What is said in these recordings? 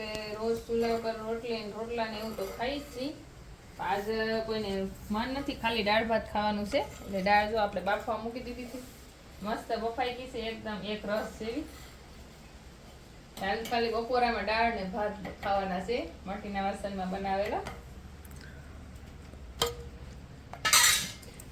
આપણે રોજ ચૂલા ઉપર રોટલી રોટલા ને એવું તો ખાઈ છીએ આજે કોઈને મન નથી, ખાલી દાળ ભાત ખાવાનું છે. એટલે દાળ જો આપણે બાફવા મૂકી દીધી હતી. મસ્ત બફાઈ ગઈ છે, એકદમ એક રસ જેવી. હાલ ખાલી બપોરામાં દાળ ને ભાત ખાવાના છે. માટીના વાસણમાં બનાવેલા.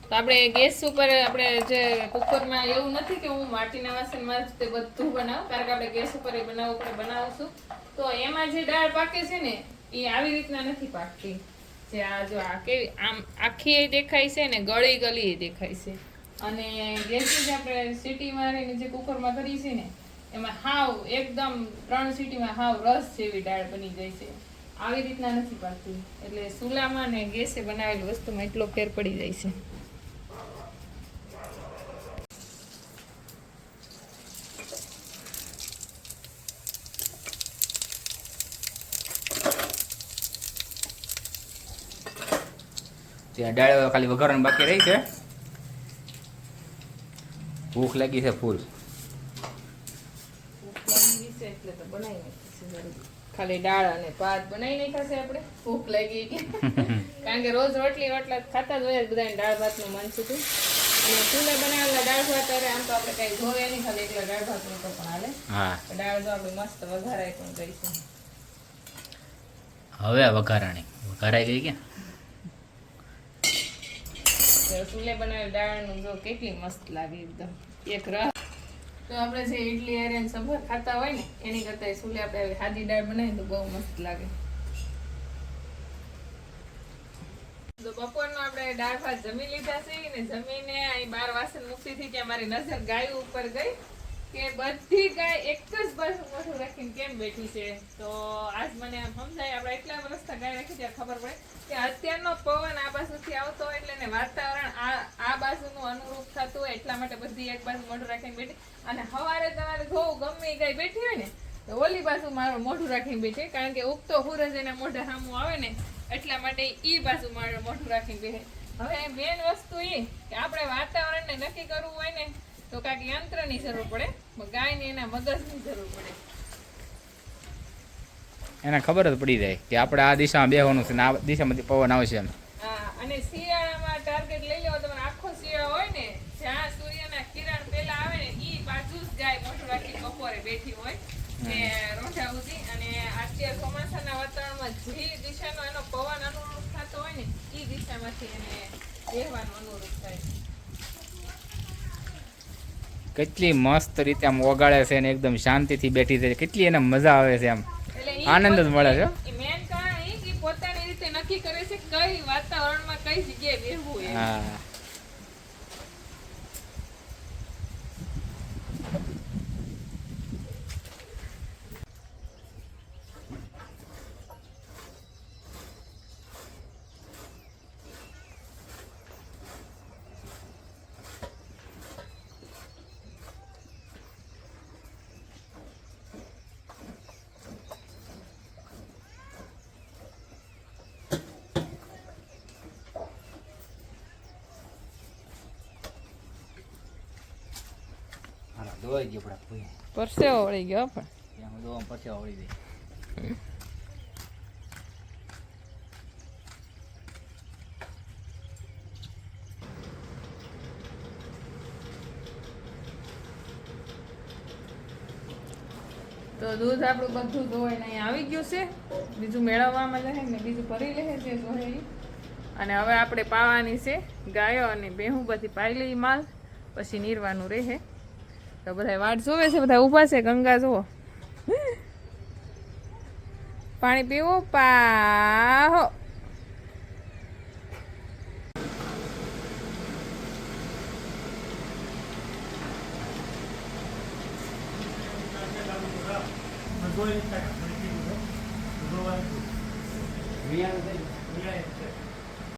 તો આપણે ગેસ ઉપર આપણે જે કુકરમાં એવું નથી કે હું માટીના વાસણમાં જ તે બધું બનાવું, કારણ કે આપણે ગેસ ઉપર એ બનાવવું પડે, બનાવશું. તો એમાં જે દાળ પાકે છે ને, એ આવી રીતના નથી પાકતી. જે આ જો આ કેવી, આમ આખી એ દેખાય છે ને, ગળી ગળી દેખાય છે. અને ગેસની જે આપણે સીટી મારીને જે કુકરમાં કરી છે ને, એમાં હાવ એકદમ ત્રણ સીટીમાં હાવ રસ જેવી દાળ બની જાય છે. આવી રીતના નથી પાકતી. એટલે ચૂલામાં ને ગેસે બનાવેલી વસ્તુમાં એટલો ફેર પડી જાય છે. ત્યાં દાળ ખાલી વઘારવાની બાકી રહી છે. ભૂખ લાગી છે ફૂલ. એટલે. ખાલી દાળ અને ભાત બનાવી નહીં ખાશે આપણે. ભૂખ લાગી ગઈ કારણ કે રોજ રોટલી રોટલા ખાતા જ હોય બધા દાળ ભાતનું મન છે તું. અને ચૂલે બનાવેલા દાળ ભાત અરે આમ તો આપણે કઈ ધોવે નહીં ખાલી એકલા દાળ ભાત તો પણ હાલે. હા. દાળ તો આપણે મસ્ત વઘારાય પણ કરીશું. હવે વઘારાણી. વઘારાઈ ગઈ કે? ચૂલે બનાવેલી દાળનું જો કેટલી મસ્ત લાગે એકદમ. એક રસ. તો આપણે જે ઇડલી હારે સંભાર ખાતા હોય ને, એની કરતા ચૂલે આપણે સાદી દાળ બનાવીએ તો બહુ મસ્ત લાગે. તો બપોરનો આપણે દાળ ભાત જમી લીધા છે ને જમીને અહીં બાર વાસણ મૂકી હતી કે મારી નજર ગાય ઉપર ગઈ. કે બધી ગાય એક જ બાજુ મોઢું રાખીને કેમ બેઠી છે? તો આજ મને સમજાય, આપણે એટલા વર્ષથી ગાય રાખી ત્યારે ખબર પડે કે અત્યારનો પવન આ બાજુથી આવતો એટલે ને વાતાવરણ આ આ બાજુનું અનુરૂપ થતું હોય એટલા માટે બધી એક બાજુ મોઢું રાખીને બેઠી. અને સવારે તમારે જોવું ગમે ગાય બેઠી હોય ને, તો ઓલી બાજુ મારું મોઢું રાખીને બેઠે કારણ કે ઉગતો સૂરજ એના મોઢા સામું આવે ને, એટલા માટે એ બાજુ મારું મોઢું રાખીને બેઠે હવે મેન વસ્તુ એ કે આપણે વાતાવરણને નક્કી કરવું હોય ને તો કાંઈક યંત્રની જરૂર પડે. ગાયને એના મગજની જરૂર પડે. એને ખબર જ પડી જાય કે આપણે આ દિશામાં બેહવાનું છે ને આ દિશામાંથી પવન આવશે એમ. હા અને શિયાળામાં ટાર્ગેટ લઈ લેવો તમારે. આખો શિયાળો હોય ને જ્યાં સૂર્યના કિરણ પેલા આવે ને ઈ બાજુ જ જાય મોટું રાખી બપોરે બેઠી હોય. ને રોંઢા ઉધી અને અત્યારે ચોમાસાના વાતાવરણમાં જે દિશાનો એનો પવન અનુરૂપ થતો હોય ને ઈ દિશામાંથી એને બેહવાનું અનુરૂપ થાય. કેટલી મસ્ત રીતે આમ ઓગાળે છે અને એકદમ શાંતિથી બેઠી છે. કેટલી એને મજા આવે છે આમ. આનંદ જ મળે છે. ઈ મેન કારણ ઈ કે પોતાની રીતે નક્કી કરે છે કઈ વાતાવરણમાં કઈ જગ્યાએ બેહવું હા. હાલો ગયો કોઈ પરસેવો વળી ગયો પણ. ત્યાં દોવા પછી આવડી જાય તો દૂધ આપણું બધું ધોઈને અહીં આવી ગયું છે. બીજું મેળવવામાં રહે ને બીજું ભરી લે છે જોહે અને હવે આપણે પાવાની છે ગાયો અને બેહું બધી પાઈ લઈ માલ. પછી નીરવાનું રહે. તો બધા વાટ જોવે છે બધા ઊભા છે ગંગા જુઓ. પાણી પીવો પાહો. થઈ